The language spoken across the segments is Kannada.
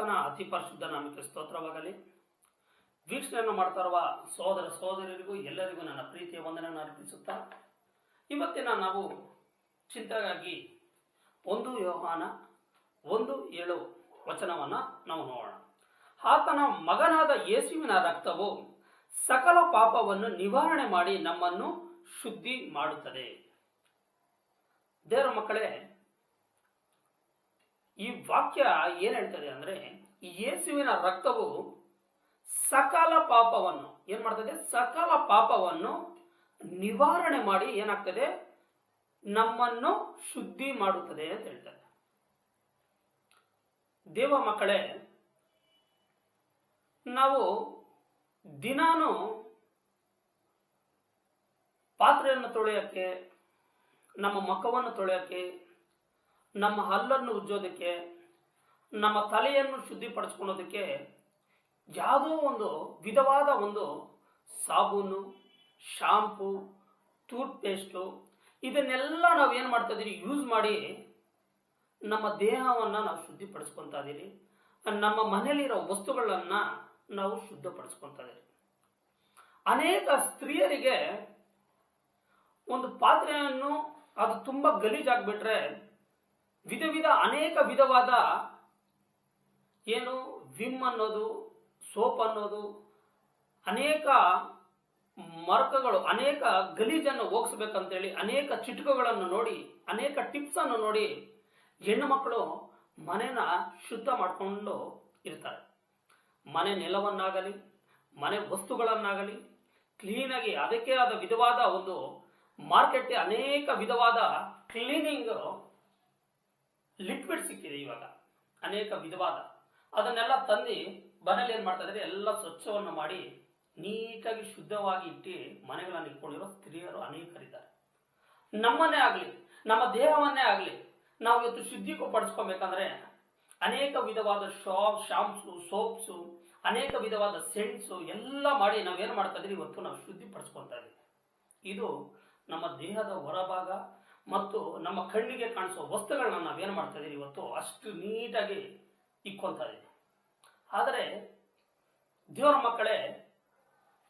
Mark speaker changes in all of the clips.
Speaker 1: ಕರ್ತನ ಅತಿ ಪರಿಶುದ್ಧ ನಾಮಕ್ಕೆ ಸ್ತೋತ್ರವಾಗಲಿ. ವೀಕ್ಷಣೆಯನ್ನು ಮಾಡ್ತಾ ಇರುವ ಸಹೋದರ ಸಹೋದರಿಗೂ ಎಲ್ಲರಿಗೂ ನನ್ನ ಪ್ರೀತಿಯ ವಂದನೆಯನ್ನು ಅರ್ಪಿಸುತ್ತಾ, ಇವತ್ತಿನ ನಾವು ಚಿಂತೆಗಾಗಿ ಒಂದು ಯೋಹಾನ, ಒಂದು ಏಳು ವಚನವನ್ನು ನಾವು ನೋಡೋಣ. ಆತನ ಮಗನಾದ ಯೇಸುವಿನ ರಕ್ತವು ಸಕಲ ಪಾಪವನ್ನು ನಿವಾರಣೆ ಮಾಡಿ ನಮ್ಮನ್ನು ಶುದ್ಧಿ ಮಾಡುತ್ತದೆ. ದೇವರ ಮಕ್ಕಳೇ ಈ ವಾಕ್ಯ ಏನ್ ಹೇಳ್ತದೆ ಅಂದ್ರೆ ಯೇಸುವಿನ ರಕ್ತವು ಸಕಲ ಪಾಪವನ್ನು, ಏನ್ ಮಾಡ್ತದೆ? ಸಕಲ ಪಾಪವನ್ನು ನಿವಾರಣೆ ಮಾಡಿ ಏನಾಗ್ತದೆ? ನಮ್ಮನ್ನು ಶುದ್ಧಿ ಮಾಡುತ್ತದೆ ಅಂತ ಹೇಳ್ತಾರೆ ದೇವ ಮಕ್ಕಳೇ, ನಾವು ದಿನಾನು ಪಾತ್ರೆಯನ್ನು ತೊಳೆಯಕ್ಕೆ, ನಮ್ಮ ಮಕವನ್ನು ತೊಳೆಯೋಕ್ಕೆ ನಮ್ಮ ಹಲ್ಲನ್ನು ಉಜ್ಜೋದಕ್ಕೆ, ನಮ್ಮ ತಲೆಯನ್ನು ಶುದ್ಧಿಪಡಿಸ್ಕೊಳ್ಳೋದಕ್ಕೆ ಯಾವುದೋ ಒಂದು ವಿಧವಾದ ಒಂದು ಸಾಬೂನು, ಶಾಂಪು ಟೂತ್ ಪೇಸ್ಟು ಇದನ್ನೆಲ್ಲ ನಾವು ಏನು ಮಾಡ್ತಾ ಇದ್ದೀವಿ ಯೂಸ್ ಮಾಡಿ ನಮ್ಮ ದೇಹವನ್ನು ನಾವು ಶುದ್ಧಿಪಡಿಸ್ಕೊತಾ ಇದ್ದೀವಿ ನಮ್ಮ ಮನೆಯಲ್ಲಿರೋ ವಸ್ತುಗಳನ್ನು ನಾವು ಶುದ್ಧಪಡಿಸ್ಕೊತಾ ಇದ್ದೀವಿ ಅನೇಕ ಸ್ತ್ರೀಯರಿಗೆ ಒಂದು ಪಾತ್ರೆಯನ್ನು ಅದು ತುಂಬ ಗಲೀಜಾಗ್ಬಿಟ್ರೆ ವಿಧ ವಿಧ ಅನೇಕ ವಿಧವಾದ ಏನು ವಿಮ್ ಅನ್ನೋದು, ಸೋಪ್ ಅನ್ನೋದು, ಅನೇಕ ಮರ್ಕಗಳು ಅನೇಕ ಗಲೀಜನ್ನು ಹೋಗಿಸ್ಬೇಕಂತೇಳಿ, ಅನೇಕ ಚಿಟುಕಗಳನ್ನು ನೋಡಿ, ಅನೇಕ ಟಿಪ್ಸ್ ಅನ್ನು ನೋಡಿ ಹೆಣ್ಣು ಮಕ್ಕಳು ಮನೇನ ಶುದ್ಧ ಮಾಡಿಕೊಂಡು ಇರ್ತಾರೆ. ಮನೆ ನೆಲವನ್ನಾಗಲಿ, ಮನೆ ವಸ್ತುಗಳನ್ನಾಗಲಿ, ಕ್ಲೀನಾಗಿ ಅದಕ್ಕೆ ಆದ ವಿಧವಾದ ಒಂದು ಮಾರ್ಕೆಟ್ಗೆ ಅನೇಕ ವಿಧವಾದ ಕ್ಲೀನಿಂಗ್ ಲಿಕ್ವಿಡ್ ಸಿಕ್ಕಿದೆ ಇವಾಗ. ಅನೇಕ ವಿಧವಾದ. ಅದನ್ನೆಲ್ಲ ತಂದು ಮನೇಲಿ ಏನು ಮಾಡ್ತಾ ಇದ್ದಾರೆ? ಎಲ್ಲ ಸ್ವಚ್ಛವನ್ನು ಮಾಡಿ ನೀಟಾಗಿ ಶುದ್ಧವಾಗಿ ಇಟ್ಟು ಮನೆಗಳನ್ನು ಇಟ್ಕೊಂಡಿರೋ ಸ್ತ್ರೀಯರು ಅನೇಕರಿದ್ದಾರೆ. ನಮ್ಮನ್ನೇ ಆಗಲಿ, ನಮ್ಮ ದೇಹವನ್ನೇ ಆಗಲಿ ನಾವು ಇವತ್ತು ಶುದ್ಧೀಕಪಡಿಸ್ಕೊಬೇಕಂದ್ರೆ ಅನೇಕ ವಿಧವಾದ ಶಾಪ್ ಶಾಂಪ್ಸು, ಸೋಪ್ಸು, ಅನೇಕ ವಿಧವಾದ ಸೆಂಟ್ಸು ಎಲ್ಲ ಮಾಡಿ ನಾವೇನು ಮಾಡ್ತಾ ಇದ್ದೀವಿ? ಇವತ್ತು ನಾವು ಶುದ್ಧಿಪಡಿಸ್ಕೊತಾ ಇದೀವಿ ಇದು ನಮ್ಮ ದೇಹದ ಹೊರಭಾಗ ಮತ್ತು ನಮ್ಮ ಕಣ್ಣಿಗೆ ಕಾಣಿಸುವ ವಸ್ತುಗಳನ್ನ ನಾವೇನು ಮಾಡ್ತಾ ಇದ್ದೀವಿ ಇವತ್ತು? ಅಷ್ಟು ನೀಟಾಗಿ ಇಕ್ಕೊಂತ ಆದರೆ ದೇವರ ಮಕ್ಕಳೇ,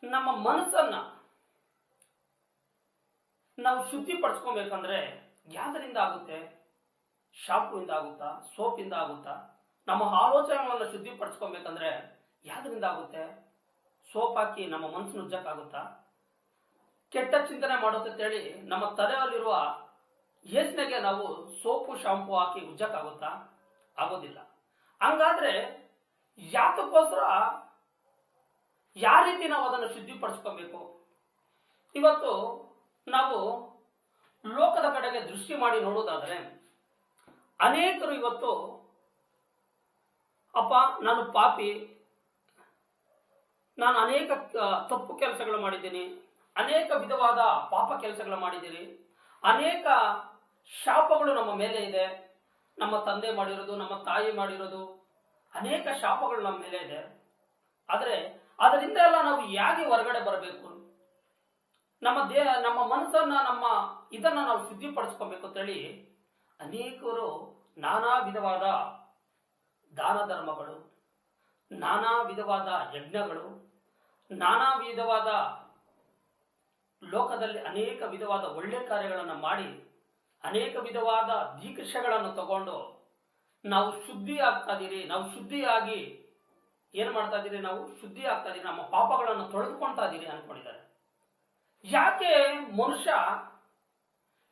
Speaker 1: ನಮ್ಮ ಮನಸ್ಸನ್ನ ನಾವು ಶುದ್ಧಿಪಡಿಸ್ಕೊಬೇಕಂದ್ರೆ ಯಾವ್ದರಿಂದ ಆಗುತ್ತೆ? ಶಾಂಪುವಿಂದ ಆಗುತ್ತಾ? ಸೋಪಿಂದ ಆಗುತ್ತಾ? ನಮ್ಮ ಆಲೋಚನೆಗಳನ್ನು ಶುದ್ಧಿಪಡಿಸ್ಕೊಬೇಕಂದ್ರೆ ಯಾವ್ದರಿಂದ ಆಗುತ್ತೆ? ಸೋಪ್ ಹಾಕಿ ನಮ್ಮ ಮನಸ್ಸು ನುಜ್ಜಕ್ಕಾಗುತ್ತಾ ಕೆಟ್ಟ ಚಿಂತನೆ ಮಾಡೋದಂತೇಳಿ ನಮ್ಮ ತಲೆಯಲ್ಲಿರುವ ಯೋಚನೆಗೆ ನಾವು ಸೋಪು, ಶಾಂಪು ಹಾಕಿ ಉಜ್ಜಕ್ಕಾಗುತ್ತಾ? ಆಗೋದಿಲ್ಲ. ಹಂಗಾದ್ರೆ ಯಾತಕ್ಕೋಸ್ಕರ ಯಾವ ರೀತಿ ನಾವು ಅದನ್ನು ಶುದ್ಧಿಪಡಿಸ್ಕೋಬೇಕು? ಇವತ್ತು ನಾವು ಲೋಕದ ಕಡೆಗೆ ದೃಷ್ಟಿ ಮಾಡಿ ನೋಡೋದಾದ್ರೆ, ಅನೇಕರು ಇವತ್ತು, ಅಪ್ಪ, ನಾನು ಪಾಪಿ, ನಾನು ಅನೇಕ ತಪ್ಪು ಕೆಲಸಗಳು ಮಾಡಿದ್ದೀನಿ, ಅನೇಕ ವಿಧವಾದ ಪಾಪ ಕೆಲಸಗಳು ಮಾಡಿದ್ದೀನಿ, ಅನೇಕ ಶಾಪಗಳು ನಮ್ಮ ಮೇಲೆ ಇದೆ. ನಮ್ಮ ತಂದೆ ಮಾಡಿರೋದು, ನಮ್ಮ ತಾಯಿ ಮಾಡಿರೋದು, ಅನೇಕ ಶಾಪಗಳು ನಮ್ಮ ಮೇಲೆ ಇದೆ. ಆದರೆ ಅದರಿಂದ ಎಲ್ಲ ನಾವು ಹೇಗೆ ಹೊರಗಡೆ ಬರಬೇಕು? ನಮ್ಮ ದೇಹ, ನಮ್ಮ ಮನಸ್ಸನ್ನ, ನಮ್ಮ ಇದನ್ನ ನಾವು ಶುದ್ಧಿಪಡಿಸ್ಕೋಬೇಕು ಅಂತೇಳಿ ಅನೇಕರು ನಾನಾ ವಿಧವಾದ ದಾನ ಧರ್ಮಗಳು, ನಾನಾ ವಿಧವಾದ ಯಜ್ಞಗಳು, ನಾನಾ ವಿಧವಾದ ಲೋಕದಲ್ಲಿ ಅನೇಕ ವಿಧವಾದ ಒಳ್ಳೆ ಕಾರ್ಯಗಳನ್ನು ಮಾಡಿ ಅನೇಕ ವಿಧವಾದ ದೀಕ್ಷೆಗಳನ್ನು ತಗೊಂಡು ನಾವು ಶುದ್ಧಿ ಆಗ್ತಾ ಇದೀರಿ, ನಾವು ಶುದ್ಧಿಯಾಗಿ ಏನು ಮಾಡ್ತಾ ಇದ್ದೀರಿ ನಾವು? ಶುದ್ಧಿ ಆಗ್ತಾ ಇದೀರಿ, ನಮ್ಮ ಪಾಪಗಳನ್ನು ತೊಳೆದುಕೊಳ್ತಾ ಇದ್ದೀರಿ ಅನ್ಕೊಂಡಿದ್ದಾರೆ. ಯಾಕೆ ಮನುಷ್ಯ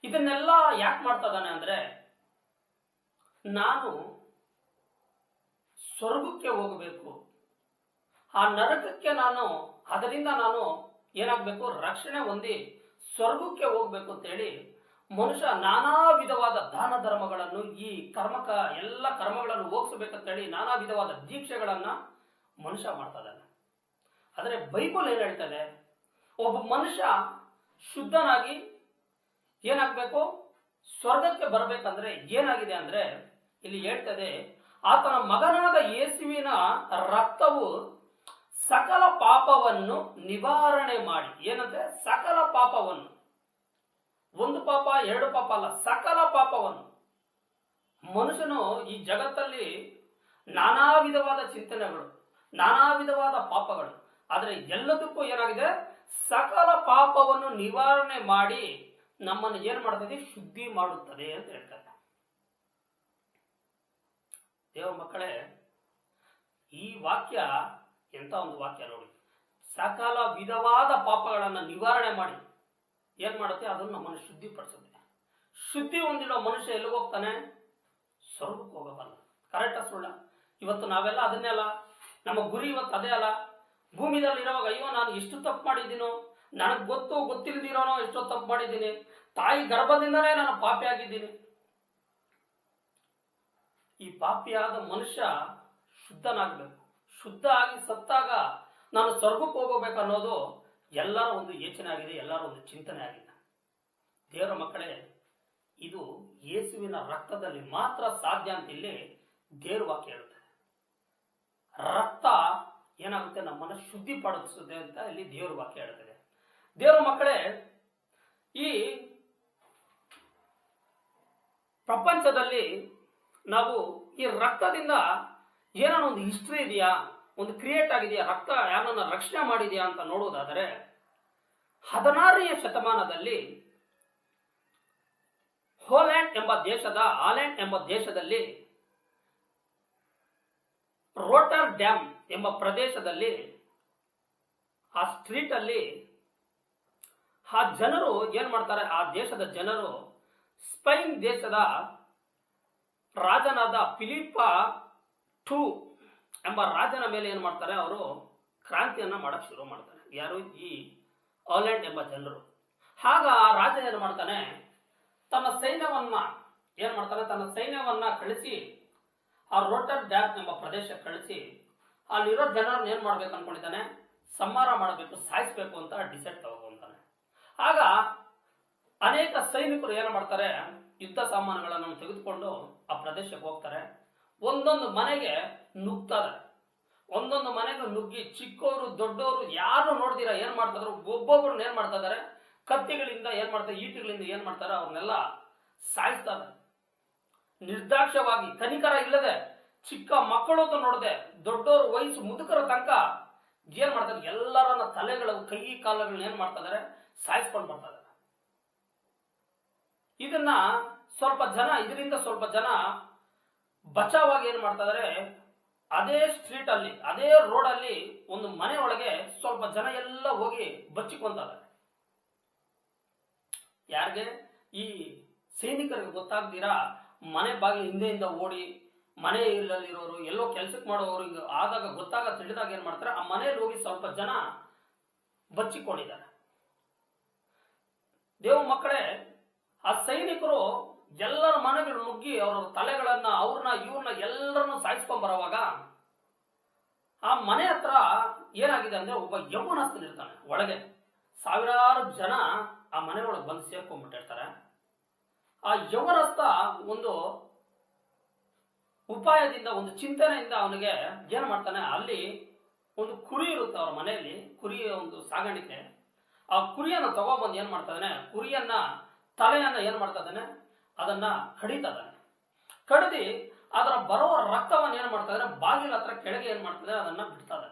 Speaker 1: ಇದನ್ನೆಲ್ಲ ಯಾಕೆ ಮಾಡ್ತಾ ಇದ್ದಾನೆ ಅಂದ್ರೆ, ನಾನು ಸ್ವರ್ಗಕ್ಕೆ ಹೋಗಬೇಕು. ಆ ನರಕಕ್ಕೆ ನಾನು, ಅದರಿಂದ ನಾನು ಏನಾಗಬೇಕು? ರಕ್ಷಣೆ ಹೊಂದಿ ಸ್ವರ್ಗಕ್ಕೆ ಹೋಗ್ಬೇಕು ಅಂತೇಳಿ ಮನುಷ್ಯ ನಾನಾ ವಿಧವಾದ ದಾನ ಧರ್ಮಗಳನ್ನು ಈ ಕರ್ಮಕ ಎಲ್ಲ ಕರ್ಮಗಳನ್ನು ಹೋಗಿಸ್ಬೇಕಂತೇಳಿ ನಾನಾ ವಿಧವಾದ ದೀಕ್ಷೆಗಳನ್ನ ಮನುಷ್ಯ ಮಾಡ್ತಾ ಇದ್ದಾನೆ ಆದರೆ ಬೈಬಲ್ ಏನ್ ಹೇಳ್ತದೆ? ಒಬ್ಬ ಮನುಷ್ಯ ಶುದ್ಧನಾಗಿ ಏನಾಗಬೇಕು? ಸ್ವರ್ಗಕ್ಕೆ ಬರಬೇಕಂದ್ರೆ ಏನಾಗಿದೆ ಅಂದ್ರೆ ಇಲ್ಲಿ ಹೇಳ್ತದೆ, ಆತನ ಮಗನಾದ ಯೇಸುವಿನ ರಕ್ತವು ಸಕಲ ಪಾಪವನ್ನು ನಿವಾರಣೆ ಮಾಡಿ. ಏನಂದ್ರೆ ಸಕಲ ಪಾಪವನ್ನು. ಒಂದು ಪಾಪ, ಎರಡು ಪಾಪ ಅಲ್ಲ, ಸಕಲ ಪಾಪವನ್ನು. ಮನುಷ್ಯನು ಈ ಜಗತ್ತಲ್ಲಿ ನಾನಾ ವಿಧವಾದ ಚಿಂತನೆಗಳು, ನಾನಾ ವಿಧವಾದ ಪಾಪಗಳು, ಆದರೆ ಎಲ್ಲದಕ್ಕೂ ಏನಾಗಿದೆ? ಸಕಲ ಪಾಪವನ್ನು ನಿವಾರಣೆ ಮಾಡಿ ನಮ್ಮನ್ನು ಏನ್ ಮಾಡ್ತದೆ? ಶುದ್ಧಿ ಮಾಡುತ್ತದೆ ಅಂತ ಹೇಳ್ತಾರೆ. ದೇವ ಮಕ್ಕಳೇ, ಈ ವಾಕ್ಯ ಎಂತ ಒಂದು ವಾಕ್ಯ ನೋಡಿ. ಸಕಲ ವಿಧವಾದ ಪಾಪಗಳನ್ನು ನಿವಾರಣೆ ಮಾಡಿ. ಏನ್ ಮಾಡುತ್ತೆ? ಅದನ್ನು ನಮ್ಮನ್ನು ಶುದ್ಧಿಪಡಿಸುತ್ತೆ. ಶುದ್ಧಿ ಹೊಂದಿರೋ ಮನುಷ್ಯ ಎಲ್ಲಿಗೆ ಹೋಗ್ತಾನೆ? ಸ್ವರ್ಗಕ್ಕೆ ಹೋಗಬಲ್ಲ ಕರೆಕ್ಟ್ ಸುಳ್ಳ? ಇವತ್ತು ನಾವೆಲ್ಲ ಅದನ್ನೇ ಅಲ್ಲ. ನಮ್ಮ ಗುರಿ ಇವತ್ತು ಅದೇ ಅಲ್ಲ. ಭೂಮಿದಲ್ಲಿ ಇರುವಾಗ, ಅಯ್ಯೋ, ನಾನು ಎಷ್ಟು ತಪ್ಪು ಮಾಡಿದ್ದೀನೋ? ನನಗೆ ಗೊತ್ತು ಗೊತ್ತಿಲ್ದಿರೋನೋ ಎಷ್ಟೋ ತಪ್ಪು ಮಾಡಿದ್ದೀನಿ. ತಾಯಿ ಗರ್ಭದಿಂದನೇ ನಾನು ಪಾಪಿ ಆಗಿದ್ದೀನಿ. ಈ ಪಾಪಿಯಾದ ಮನುಷ್ಯ ಶುದ್ಧನಾಗಬೇಕು. ಶುದ್ಧ ಆಗಿ ಸತ್ತಾಗ ನಾನು ಸ್ವರ್ಗಕ್ಕೆ ಹೋಗಬೇಕು ಅನ್ನೋದು ಎಲ್ಲರ ಒಂದು ಯೋಚನೆ ಆಗಿದೆ, ಎಲ್ಲರ ಒಂದು ಚಿಂತನೆ ಆಗಿದೆ. ದೇವರ ಮಕ್ಕಳೇ, ಇದು ಯೇಸುವಿನ ರಕ್ತದಲ್ಲಿ ಮಾತ್ರ ಸಾಧ್ಯ ಅಂತ ಇಲ್ಲಿ ದೇವ್ರ ವಾಕ್ಯ ಹೇಳುತ್ತೆ. ರಕ್ತ ಏನಾಗುತ್ತೆ? ನಮ್ಮನ್ನು ಶುದ್ಧಿಪಡಿಸುತ್ತೆ ಅಂತ ಇಲ್ಲಿ ದೇವ್ರ ವಾಕ್ಯ ಹೇಳುತ್ತದೆ. ದೇವರ ಮಕ್ಕಳೇ, ಈ ಪ್ರಪಂಚದಲ್ಲಿ ನಾವು ಈ ರಕ್ತದಿಂದ ಏನೋ ಒಂದು ಹಿಸ್ಟ್ರಿ ಇದೆಯಾ? ಒಂದು ಕ್ರಿಯೇಟ್ ಆಗಿದೆಯಾ? ರಕ್ತ ಯಾರನ್ನ ರಕ್ಷಣೆ ಮಾಡಿದೆಯಾ ಅಂತ ನೋಡೋದಾದರೆ ಹದಿನಾರನೆಯ ಶತಮಾನದಲ್ಲಿ ಹೋಲ್ಯಾಂಡ್ ಎಂಬ ದೇಶದ ಆಲ್ಯಾಂಡ್ ಎಂಬ ದೇಶದಲ್ಲಿ ರೋಟರ್ ಡ್ಯಾಮ್ ಎಂಬ ಪ್ರದೇಶದಲ್ಲಿ ಆ ಸ್ಟ್ರೀಟ್ ಅಲ್ಲಿ ಆ ಜನರು ಏನ್ ಮಾಡ್ತಾರೆ? ಆ ದೇಶದ ಜನರು ಸ್ಪೈನ್ ದೇಶದ ರಾಜನಾದ ಫಿಲಿಪ ಟೂ ಎಂಬ ರಾಜನ ಮೇಲೆ ಏನು ಮಾಡ್ತಾರೆ ಅವರು ಕ್ರಾಂತಿಯನ್ನ ಮಾಡಕ್ಕೆ ಶುರು ಮಾಡ್ತಾರೆ. ಯಾರು? ಈ ಆಲ್ಯಾಂಡ್ ಎಂಬ ಜನರು. ಆಗ ಆ ರಾಜ ಏನು ಮಾಡ್ತಾನೆ? ತನ್ನ ಸೈನ್ಯವನ್ನ ಏನು ಮಾಡ್ತಾನೆ? ತನ್ನ ಸೈನ್ಯವನ್ನ ಕಳಿಸಿ ಆ ರೋಟರ್ ಡ್ಯಾಮ್ ಎಂಬ ಪ್ರದೇಶ ಕಳಿಸಿ ಅಲ್ಲಿರೋ ಜನರನ್ನ ಏನು ಮಾಡ್ಬೇಕು ಅನ್ಕೊಂಡಿದ್ದಾನೆ? ಸಂಹಾರ ಮಾಡಬೇಕು, ಸಾಯಿಸ್ಬೇಕು ಅಂತ ಡಿಸೈಡ್ ತಗೊಂತಾನೆ ಆಗ ಅನೇಕ ಸೈನಿಕರು ಏನು ಮಾಡ್ತಾರೆ? ಯುದ್ಧ ಸಾಮಾನುಗಳನ್ನು ತೆಗೆದುಕೊಂಡು ಆ ಪ್ರದೇಶಕ್ಕೆ ಹೋಗ್ತಾರೆ. ಒಂದೊಂದು ಮನೆಗೆ ನುಗ್ತಾರೆ ಒಂದೊಂದು ಮನೆಗೆ ನುಗ್ಗಿ ಚಿಕ್ಕವರು ದೊಡ್ಡವರು ಯಾರು ನೋಡ್ದಿರ ಏನ್ ಮಾಡ್ತಾರೆ ಒಬ್ಬೊಬ್ಬರನ್ನ ಏನ್ ಮಾಡ್ತಾ ಇದಾರೆ? ಕತ್ತಿಗಳಿಂದ ಏನ್ ಮಾಡ್ತಾರೆ ಈಟಿಗಳಿಂದ ಏನ್ ಮಾಡ್ತಾರೆ ಅವ್ರನ್ನೆಲ್ಲ ಸಾಯಿಸ್ತಾರೆ ನಿರ್ದಾಕ್ಷವಾಗಿ ಕನಿಕರ ಇಲ್ಲದೆ, ಚಿಕ್ಕ ಮಕ್ಕಳು ನೋಡದೆ ದೊಡ್ಡವರು ವಯಸ್ಸು ಮುದುಕರ ತನಕ ಏನ್ ಮಾಡ್ತಾರೆ ಎಲ್ಲರನ್ನ ತಲೆಗಳ, ಕೈ, ಕಾಲಗಳನ್ನ ಏನ್ ಮಾಡ್ತಾ ಇದಾರೆ? ಸಾಯಿಸ್ಕೊಂಡು ಬರ್ತಾ ಇದನ್ನ ಸ್ವಲ್ಪ ಜನ, ಇದರಿಂದ ಸ್ವಲ್ಪ ಜನ ಬಚಾವಾಗಿ ಏನ್ ಮಾಡ್ತಾ ಇದಾರೆ? ಅದೇ ಸ್ಟ್ರೀಟ್ ಅಲ್ಲಿ, ಅದೇ ರೋಡ್ ಅಲ್ಲಿ ಒಂದು ಮನೆ ಒಳಗೆ ಸ್ವಲ್ಪ ಜನ ಎಲ್ಲ ಹೋಗಿ ಬಚ್ಚಿಕೊಂತಾರೆ ಯಾರಿಗೆ? ಈ ಸೈನಿಕರಿಗೆ ಗೊತ್ತಾಗ್ದಿರಾ ಮನೆ ಬಾಗಿಲು ಹಿಂದೆಯಿಂದ ಓಡಿ, ಮನೆ ಇಲ್ಲಲ್ಲಿರೋರು, ಎಲ್ಲೋ ಕೆಲ್ಸಕ್ಕೆ ಮಾಡೋರು ಆದಾಗ ಗೊತ್ತಾಗ ತಿಳಿದಾಗ ಏನ್ ಮಾಡ್ತಾರೆ? ಆ ಮನೆಯಲ್ಲಿ ಹೋಗಿ ಸ್ವಲ್ಪ ಜನ ಬಚ್ಚಿಕೊಂಡಿದ್ದಾರೆ. ದೇವ ಮಕ್ಕಳೇ, ಆ ಸೈನಿಕರು ಎಲ್ಲರ ಮನೆಗಳು ನುಗ್ಗಿ ಅವರ ತಲೆಗಳನ್ನ, ಅವ್ರನ್ನ, ಇವ್ರನ್ನ ಎಲ್ಲರನ್ನು ಸಾಯಿಸ್ಕೊಂಡ್ ಬರೋವಾಗ ಆ ಮನೆ ಹತ್ರ ಏನಾಗಿದೆ ಅಂದ್ರೆ ಒಬ್ಬ ಯೌವನಸ್ಥನಿರ್ತಾನೆ ಒಳಗೆ. ಸಾವಿರಾರು ಜನ ಆ ಮನೆ ಒಳಗೆ ಬಂದು ಸೇರ್ಕೊಂಡ್ಬಿಟ್ಟಿರ್ತಾರೆ ಆ ಯೌವನಸ್ಥ ಒಂದು ಉಪಾಯದಿಂದ, ಒಂದು ಚಿಂತನೆಯಿಂದ ಅವನಿಗೆ ಏನ್ ಮಾಡ್ತಾನೆ, ಅಲ್ಲಿ ಒಂದು ಕುರಿ ಇರುತ್ತೆ ಅವ್ರ ಮನೆಯಲ್ಲಿ, ಕುರಿಯ ಒಂದು ಸಾಗಾಣಿಕೆ. ಆ ಕುರಿಯನ್ನ ತಗೊಬಂದು ಏನ್ ಮಾಡ್ತಾನೆ, ಕುರಿಯನ್ನ, ತಲೆಯನ್ನ ಏನ್ ಮಾಡ್ತಾ ಇದ್ದಾನೆ ಅದನ್ನ ಇದ್ದಾನೆ ಕಡಿದು ಅದರ ಬರುವ ರಕ್ತವನ್ನು ಏನ್ ಮಾಡ್ತಾ ಇದ್ದಾನೆ ಬಾಗಿಲ ಹತ್ರ ಕೆಳಗೆ ಏನ್ ಮಾಡ್ತದೆ ಅದನ್ನ ಬಿಡ್ತದೆ.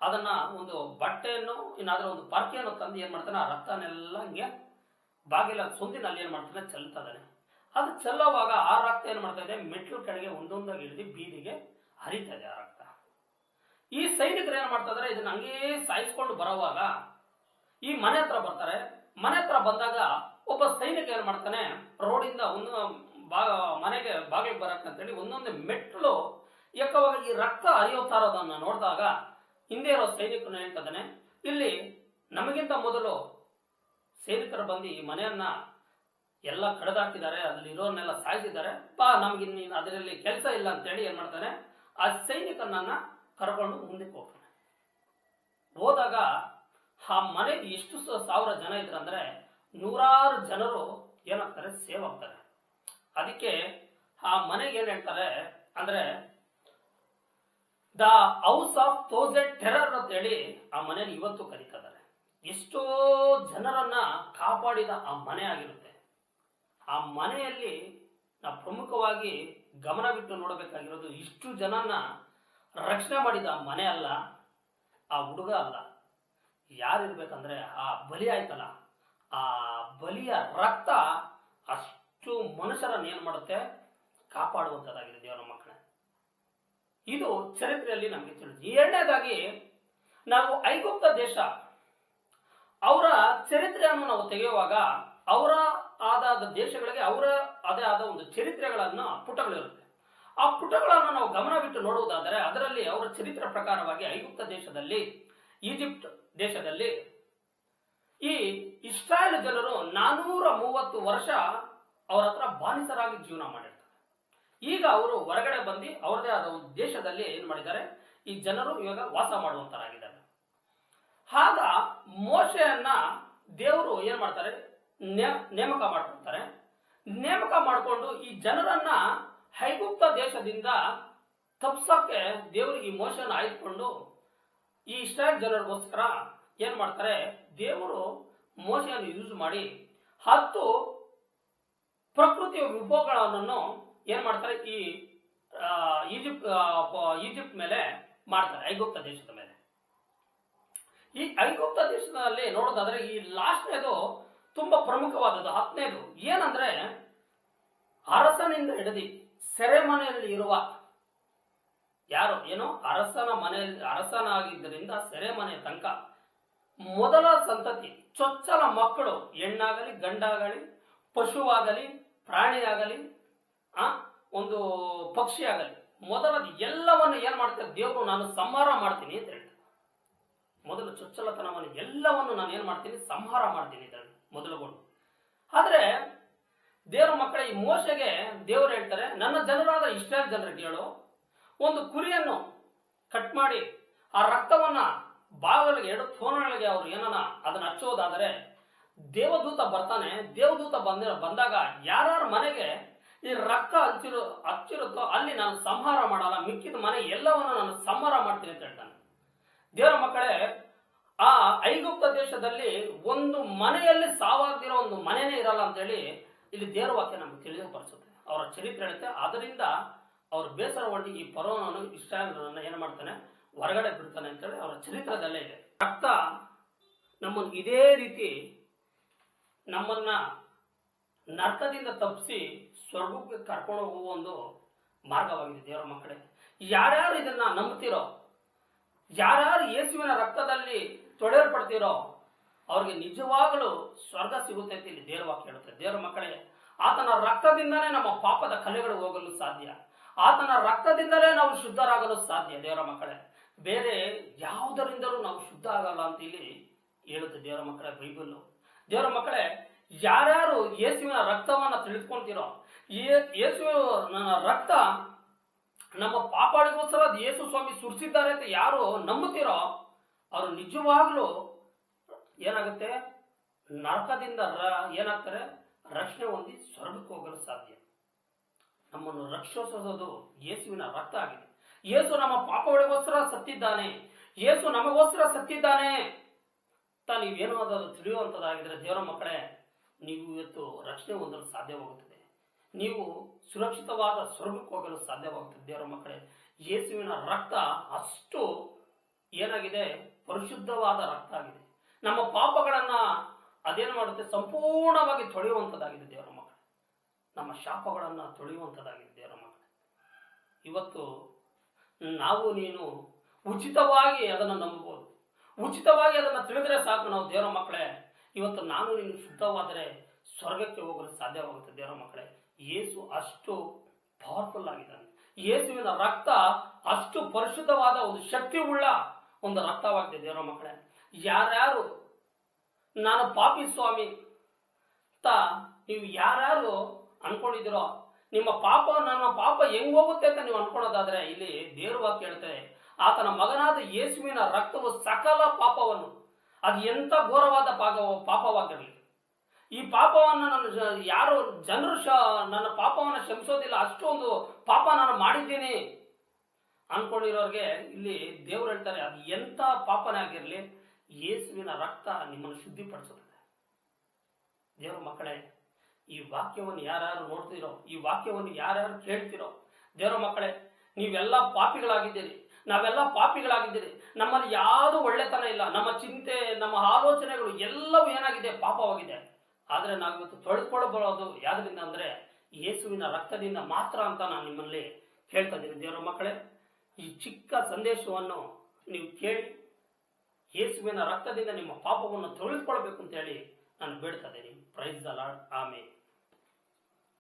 Speaker 1: ಅದನ್ನ ಒಂದು ಬಟ್ಟೆಯನ್ನು, ಇನ್ನಾದ್ರೂ ಒಂದು ಪರ್ಕೆಯನ್ನು ತಂದು ಏನ್ ಮಾಡ್ತಾನೆ ಆ ರಕ್ತನೆಲ್ಲ ಹಂಗೆ ಬಾಗಿಲ ಸೊಂದಿನಲ್ಲಿ ಏನ್ ಮಾಡ್ತಾನೆ ಚೆಲ್ತದಾನೆ ಅದು ಚೆಲ್ಲುವಾಗ ಆ ರಕ್ತ ಏನ್ ಮಾಡ್ತಾ ಇದೆ ಮೆಟ್ಲು ಕೆಳಗೆ ಒಂದೊಂದಾಗಿ ಇಳಿದು ಬೀದಿಗೆ ಹರಿತದೆ ಆ ರಕ್ತ. ಈ ಸೈನಿಕರು ಏನ್ ಮಾಡ್ತಾ ಇದನ್ನ ಹಂಗೇ ಸಾಯಿಸ್ಕೊಂಡು ಬರೋವಾಗ ಈ ಮನೆ ಹತ್ರ ಬರ್ತಾರೆ. ಮನೆ ಹತ್ರ ಬಂದಾಗ ಒಬ್ಬ ಸೈನಿಕ ಏನ್ ಮಾಡ್ತಾನೆ, ರೋಡಿಂದ ಒಂದು ಮನೆಗೆ ಬಾಗಿಲು ಅಂತೇಳಿ ಒಂದೊಂದು ಮೆಟ್ಲು ಏಕವಾಗಿ ರಕ್ತ ಹರಿಯುತ್ತಾ ಇರೋದನ್ನ ನೋಡಿದಾಗ ಹಿಂದೆ ಇರೋ ಸೈನಿಕನು ಹೇಳ್ತಾನೆ ಇಲ್ಲಿ ನಮಗಿಂತ ಮೊದಲು ಸೈನಿಕರು ಬಂದು ಈ ಮನೆಯನ್ನ ಎಲ್ಲ ಕಡ್ದಾಕಿದ್ದಾರೆ ಅದ್ರಲ್ಲಿ ಇರೋರ್ನೆಲ್ಲ ಸಾಯಿಸಿದ್ದಾರೆ, ಬಾ, ನಮ್ಗೆ ಇನ್ನು ಅದರಲ್ಲಿ ಕೆಲಸ ಇಲ್ಲ ಅಂತೇಳಿ ಏನ್ ಮಾಡ್ತಾನೆ, ಆ ಸೈನಿಕನನ್ನ ಕರ್ಕೊಂಡು ಮುಂದಕ್ಕೆ ಹೋಗ್ತಾನೆ. ಹೋದಾಗ ಆ ಮನೆಗೆ ಎಷ್ಟು ಸಾವಿರ ಜನ ಇದ್ರಂದ್ರೆ ನೂರಾರು ಜನರು ಏನಾಗ್ತಾರೆ ಸೇವ್ ಆಗ್ತಾರೆ ಅದಕ್ಕೆ ಆ ಮನೆಗೆ ಏನ್ ಹೇಳ್ತಾರೆ ಅಂದ್ರೆ, the house of thousand terror ಅಂತ ಹೇಳಿ ಆ ಮನೆಯನ್ನು ಇವತ್ತು ಕರೀತಾರೆ ಎಷ್ಟೋ ಜನರನ್ನ ಕಾಪಾಡಿದ ಆ ಮನೆ ಆಗಿರುತ್ತೆ. ಆ ಮನೆಯಲ್ಲಿ ನಾ ಪ್ರಮುಖವಾಗಿ ಗಮನವಿಟ್ಟು ನೋಡಬೇಕಾಗಿರೋದು ಇಷ್ಟು ಜನನ ರಕ್ಷಣೆ ಮಾಡಿದ ಮನೆ ಅಲ್ಲ, ಆ ಹುಡುಗ ಅಲ್ಲ. ಯಾರಿರ್ಬೇಕಂದ್ರೆ ಆ ಬಲಿ ಆಯ್ತಲ್ಲ. ಆ ಬಲಿಯ ರಕ್ತ ಅಷ್ಟು ಮನುಷ್ಯರನ್ನು ಏನ್ ಮಾಡುತ್ತೆ? ಕಾಪಾಡುವಂಥದ್ದಾಗಿದೆ ದೇವರ ಮಕ್ಕಳೇ. ಇದು ಚರಿತ್ರೆಯಲ್ಲಿ ನಮಗೆ ತಿಳಿದು ಎರಡನೇದಾಗಿ, ನಾವು ಐಗುಪ್ತ ದೇಶ, ಅವರ ಚರಿತ್ರೆಯನ್ನು ನಾವು ತೆಗೆಯುವಾಗ ಅವರ ಆದ ದೇಶಗಳಿಗೆ ಅವರ ಅದೇ ಆದ ಒಂದು ಚರಿತ್ರೆಗಳನ್ನ ಪುಟಗಳಿರುತ್ತೆ. ಆ ಪುಟಗಳನ್ನು ನಾವು ಗಮನವಿಟ್ಟು ನೋಡುವುದಾದರೆ ಅದರಲ್ಲಿ ಅವರ ಚರಿತ್ರೆ ಪ್ರಕಾರವಾಗಿ ಐಗುಪ್ತ ದೇಶದಲ್ಲಿ, ಈಜಿಪ್ಟ್ ದೇಶದಲ್ಲಿ ಈ ಇಸ್ರಾಯೇಲ್ ಜನರು ನಾನೂರ ಮೂವತ್ತು ವರ್ಷ ಅವರ ಹತ್ರ ಬಾನಿಸರಾಗಿ ಜೀವನ ಮಾಡಿರ್ತಾರೆ. ಈಗ ಅವರು ಹೊರಗಡೆ ಬಂದು ಅವರದೇ ಆದ ಒಂದು ದೇಶದಲ್ಲಿ ಏನ್ ಮಾಡಿದ್ದಾರೆ? ಈ ಜನರು ಇವಾಗ ವಾಸ ಮಾಡುವಂತರಾಗಿದ್ದಾರೆ. ಆಗ ಮೋಶೆಯನ್ನ ದೇವರು ಏನ್ ಮಾಡ್ತಾರೆ? ನೇಮಕ ಮಾಡ್ಕೊಳ್ತಾರೆ ನೇಮಕ ಮಾಡಿಕೊಂಡು ಈ ಜನರನ್ನ ಹೈಗುಪ್ತ ದೇಶದಿಂದ ತಪ್ಸಕ್ಕೆ ದೇವರು ಈ ಮೋಶನ ಆಯ್ದುಕೊಂಡು ಈ ಇಸ್ರಾಯೇಲ್ ಜನರಿಗೋಸ್ಕರ ಏನ್ ಮಾಡ್ತಾರೆ? ದೇವರು ಮೋಸೆಯನ್ನು ಯೂಸ್ ಮಾಡಿ ಹತ್ತು ಪ್ರಕೃತಿಯ ವಿಭೋಗಗಳನ್ನು ಏನ್ ಮಾಡ್ತಾರೆ? ಈ ಈಜಿಪ್ಟ್ ಈಜಿಪ್ಟ್ ಮೇಲೆ ಮಾಡ್ತಾರೆ, ಐಗುಪ್ತ ದೇಶದ ಮೇಲೆ. ಈ ಐಗುಪ್ತ ದೇಶದಲ್ಲಿ ನೋಡೋದಾದ್ರೆ ಈ ಲಾಸ್ಟ್ನೇದು ತುಂಬಾ ಪ್ರಮುಖವಾದದ್ದು. ಹತ್ತನೇದು, ಏನಂದ್ರೆ ಅರಸನಿಂದ ಹಿಡಿದು ಸೆರೆಮನೆಯಲ್ಲಿ ಇರುವ ಯಾರು? ಏನು? ಅರಸನ ಮನೆಯಲ್ಲಿ, ಅರಸನಾಗಿದ್ದರಿಂದ ಸೆರೆಮನೆ ತನಕ ಮೊದಲ ಸಂತತಿ, ಚೊಚ್ಚಲ ಮಕ್ಕಳು, ಹೆಣ್ಣಾಗಲಿ, ಗಂಡಾಗಲಿ, ಪಶುವಾಗಲಿ, ಪ್ರಾಣಿಯಾಗಲಿ, ಆ, ಒಂದು ಪಕ್ಷಿ ಆಗಲಿ ಮೊದಲದು ಎಲ್ಲವನ್ನು ಏನ್ ಮಾಡ್ತಾರೆ ದೇವರು ನಾನು ಸಂಹಾರ ಮಾಡ್ತೀನಿ ಅಂತ ಹೇಳ್ತಾರೆ ಮೊದಲು ಚೊಚ್ಚಲತನವನ್ನು ಎಲ್ಲವನ್ನು ನಾನು ಏನ್ ಮಾಡ್ತೀನಿ? ಸಂಹಾರ ಮಾಡ್ತೀನಿ ಅಂತ ಹೇಳಿ ಮೊದಲುಗೊಂಡು ಆದ್ರೆ, ದೇವರ ಮಕ್ಕಳ, ಈ ಮೋಸೆಗೆ ದೇವರು ಹೇಳ್ತಾರೆ, ನನ್ನ ಜನರಾದ ಇಷ್ಟ ಜನರಿಗೆ ಹೇಳು, ಒಂದು ಕುರಿಯನ್ನು ಕಟ್ ಮಾಡಿ, ಆ ರಕ್ತವನ್ನ ಬಾಗಿಲಿಗೆ ಎರಡು ಥೋನಗಳಿಗೆ ಅವರು ಏನನ ಅದನ್ನ ಹಚ್ಚೋದಾದರೆ ದೇವದೂತ ಬರ್ತಾನೆ, ದೇವದೂತ ಬಂದ, ಬಂದಾಗ ಯಾರ್ಯಾರ ಮನೆಗೆ ಈ ರಕ್ತ ಹಚ್ಚಿರೋ, ಹಚ್ಚಿರುತ್ತೋ ಅಲ್ಲಿ ನಾನು ಸಂಹಾರ ಮಾಡಲ್ಲ, ಮಿಕ್ಕಿದ ಮನೆ ಎಲ್ಲವನ್ನು ನಾನು ಸಂಹಾರ ಮಾಡ್ತೀನಿ ಅಂತ ಹೇಳ್ತಾನೆ. ದೇವರ ಮಕ್ಕಳೇ, ಆ ಐಗುಪ್ತ ದೇಶದಲ್ಲಿ ಒಂದು ಮನೆಯಲ್ಲಿ ಸಾವಾಗದಿರೋ ಒಂದು ಮನೆನೇ ಇರಲ್ಲ ಅಂತೇಳಿ ಇಲ್ಲಿ ದೇವರ ವಾಕ್ಯ ನಮ್ಗೆ ತಿಳಿಯಪಡಿಸುತ್ತೆ ಅವರ ಚರಿತ್ರೆ ಹೇಳುತ್ತೆ. ಅದರಿಂದ ಅವ್ರ ಬೇಸರಗೊಂಡು ಈ ಪರ್ವನನ್ನು ಇಷ್ಟ ಏನು ಮಾಡ್ತಾನೆ ಹೊರಗಡೆ ಬಿಡ್ತಾನೆ ಅಂತೇಳಿ ಅವರ ಚರಿತ್ರದಲ್ಲೇ ಇದೆ. ರಕ್ತ ನಮ್ಮನ್ನು ಇದೇ ರೀತಿ ನಮ್ಮನ್ನ ನರ್ಕದಿಂದ ತಪ್ಪಿಸಿ ಸ್ವರ್ಗಕ್ಕೆ ಕರ್ಕೊಂಡು ಹೋಗುವ ಒಂದು ಮಾರ್ಗವಾಗಿದೆ ದೇವರ ಮಕ್ಕಳೇ. ಯಾರ್ಯಾರು ಇದನ್ನ ನಂಬ್ತಿರೋ, ಯಾರ್ಯಾರು ಯೇಸುವಿನ ರಕ್ತದಲ್ಲಿ ತೊಳೆಯಲ್ಪಡ್ತೀರೋ ಅವ್ರಿಗೆ ನಿಜವಾಗಲೂ ಸ್ವರ್ಗ ಸಿಗುತ್ತೆ ಅಂತ ಇಲ್ಲಿ ದೇವರ ವಾಕ್ಯ ಹೇಳುತ್ತೆ. ದೇವರ ಮಕ್ಕಳೇ, ಆತನ ರಕ್ತದಿಂದಲೇ ನಮ್ಮ ಪಾಪದ ಕಲೆಗಳು ಹೋಗಲು ಸಾಧ್ಯ. ಆತನ ರಕ್ತದಿಂದಲೇ ನಾವು ಶುದ್ಧರಾಗಲು ಸಾಧ್ಯ ದೇವರ ಮಕ್ಕಳೇ. ಬೇರೆ ಯಾವುದರಿಂದಲೂ ನಾವು ಶುದ್ಧ ಆಗಲ್ಲ ಅಂತ ಇಲ್ಲಿ ಹೇಳುತ್ತೆ ದೇವರ ಮಕ್ಕಳೇ ಬೈಬಲ್ ದೇವರ ಮಕ್ಕಳೇ, ಯಾರ್ಯಾರು ಯೇಸುವಿನ ರಕ್ತವನ್ನ ತಿಳಿದುಕೊಳ್ತೀರೋ ಯೇಸುವಿನ ರಕ್ತ ನಮ್ಮ ಪಾಪಾಡಿಗೋಸ್ಕರ ಯೇಸು ಸ್ವಾಮಿ ಸುರಿಸಿದ್ದಾರೆ ಅಂತ ಯಾರು ನಂಬುತ್ತೀರೋ, ಅವರು ನಿಜವಾಗ್ಲೂ ಏನಾಗುತ್ತೆ? ನರಕದಿಂದ ಏನಾಗ್ತಾರೆ? ರಕ್ಷಣೆ ಹೊಂದಿ ಸ್ವರ್ಗಕ್ಕೆ ಹೋಗಲು ಸಾಧ್ಯ. ನಮ್ಮನ್ನು ರಕ್ಷಿಸೋದು ಯೇಸುವಿನ ರಕ್ತ ಆಗಿದೆ. ಯೇಸು ನಮ್ಮ ಪಾಪಗಳಿಗೋಸ್ಕರ ಸತ್ತಿದ್ದಾನೆ. ಯೇಸು ನಮಗೋಸ್ಕರ ಸತ್ತಿದ್ದಾನೆ. ಅಂತ ನೀವೇನು ಅದನ್ನು ತಿಳಿಯುವಂಥದ್ದಾಗಿದ್ರೆ, ದೇವರ ಮಕ್ಕಳೇ, ನೀವು ಇವತ್ತು ರಕ್ಷಣೆ ಹೊಂದಲು ಸಾಧ್ಯವಾಗುತ್ತದೆ. ನೀವು ಸುರಕ್ಷಿತವಾದ ಸ್ವರ್ಗಕ್ಕೆ ಹೋಗಲು ಸಾಧ್ಯವಾಗುತ್ತದೆ, ದೇವರ ಮಕ್ಕಳೇ. ಯೇಸುವಿನ ರಕ್ತ ಅಷ್ಟು ಏನಾಗಿದೆ? ಪರಿಶುದ್ಧವಾದ ರಕ್ತ ಆಗಿದೆ. ನಮ್ಮ ಪಾಪಗಳನ್ನ ಅದೇನು ಮಾಡುತ್ತೆ? ಸಂಪೂರ್ಣವಾಗಿ ತೊಳೆಯುವಂಥದ್ದಾಗಿದೆ, ದೇವರ ಮಕ್ಕಳೇ. ನಮ್ಮ ಶಾಪಗಳನ್ನ ತೊಳೆಯುವಂಥದ್ದಾಗಿದೆ, ದೇವರ ಮಕ್ಕಳೇ. ಇವತ್ತು ನಾವು, ನೀನು ಉಚಿತವಾಗಿ ಅದನ್ನು ನಂಬಬಹುದು. ಉಚಿತವಾಗಿ ಅದನ್ನು ತಿಳಿದ್ರೆ ಸಾಕು ನಾವು ದೇವರ ಮಕ್ಕಳೇ. ಇವತ್ತು ನಾನು ನೀನು ಶುದ್ಧವಾದರೆ ಸ್ವರ್ಗಕ್ಕೆ ಹೋಗಲು ಸಾಧ್ಯವಾಗುತ್ತೆ ದೇವರ ಮಕ್ಕಳೇ. ಯೇಸು ಅಷ್ಟು ಪವರ್ಫುಲ್ ಆಗಿದ್ದಾನೆ. ಯೇಸುವಿನ ರಕ್ತ ಅಷ್ಟು ಪರಿಶುದ್ಧವಾದ ಒಂದು ಶಕ್ತಿ ಉಳ್ಳ ಒಂದು ರಕ್ತವಾಗಿದೆ ದೇವರ ಮಕ್ಕಳೇ. ಯಾರ್ಯಾರು, ನಾನು ಪಾಪಿ ಸ್ವಾಮಿ ತ ನೀವು ಯಾರ್ಯಾರು ಅನ್ಕೊಂಡಿದ್ದೀರೋ ನಿಮ್ಮ ಪಾಪ, ನನ್ನ ಪಾಪ ಹೆಂಗ್ ಹೋಗುತ್ತೆ ಅಂತ ನೀವು ಅನ್ಕೊಳ್ಳೋದಾದ್ರೆ ಇಲ್ಲಿ ದೇವ್ರವಾಗಿ ವಾಕ್ಯ ಹೇಳ್ತಾರೆ ಆತನ ಮಗನಾದ ಯೇಸುವಿನ ರಕ್ತವು ಸಕಲ ಪಾಪವನ್ನು, ಅದು ಎಂತ ಘೋರವಾದ ಪಾಪ ಪಾಪವಾಗಿರಲಿ. ಈ ಪಾಪವನ್ನು ನಾನು ಜ- ಯಾರು, ಜನರು ಶ, ನನ್ನ ಪಾಪವನ್ನು ಕ್ಷಮಿಸೋದಿಲ್ಲ, ಅಷ್ಟೊಂದು ಪಾಪ ನಾನು ಮಾಡಿದ್ದೀನಿ ಅನ್ಕೊಂಡಿರೋರಿಗೆ ಇಲ್ಲಿ ದೇವ್ರು ಹೇಳ್ತಾರೆ, ಅದು ಎಂತ ಪಾಪನೇ ಆಗಿರಲಿ, ಯೇಸುವಿನ ರಕ್ತ ನಿಮ್ಮನ್ನು ಶುದ್ಧಿಪಡಿಸುತ್ತದೆ. ದೇವರ ಮಕ್ಕಳೇ ಈ ವಾಕ್ಯವನ್ನು ಯಾರ್ಯಾರು ನೋಡ್ತೀರೋ, ಈ ವಾಕ್ಯವನ್ನು ಯಾರ್ಯಾರು ಕೇಳ್ತಿರೋ, ದೇವರ ಮಕ್ಕಳೇ, ನೀವೆಲ್ಲ ಪಾಪಿಗಳಾಗಿದ್ದೀರಿ. ನಾವೆಲ್ಲ ಪಾಪಿಗಳಾಗಿದ್ದೀರಿ. ನಮ್ಮಲ್ಲಿ ಯಾವುದು ಒಳ್ಳೆತನ ಇಲ್ಲ. ನಮ್ಮ ಚಿಂತೆ, ನಮ್ಮ ಆಲೋಚನೆಗಳು ಎಲ್ಲವೂ ಏನಾಗಿದೆ? ಪಾಪವಾಗಿದೆ. ಆದರೆ ನಾವಿವತ್ತು ತೊಳೆದುಕೊಳ್ಳಬಹುದು ಯಾವುದರಿಂದ ಅಂದರೆ ಯೇಸುವಿನ ರಕ್ತದಿಂದ ಮಾತ್ರ ಅಂತ ನಾನು ನಿಮ್ಮಲ್ಲಿ ಕೇಳ್ತಾ ಇದ್ದೀನಿ. ದೇವರ ಮಕ್ಕಳೇ, ಈ ಚಿಕ್ಕ ಸಂದೇಶವನ್ನು ನೀವು ಕೇಳಿ, ಯೇಸುವಿನ ರಕ್ತದಿಂದ ನಿಮ್ಮ ಪಾಪವನ್ನು ತೊಳೆದುಕೊಳ್ಬೇಕು ಅಂತ ಹೇಳಿ ನಾನು ಬೇಡ್ತಾ ಇದ್ದೀನಿ. ಪ್ರೈಸ್ ದ ಲಾರ್ಡ್ ಆಮೇಲೆ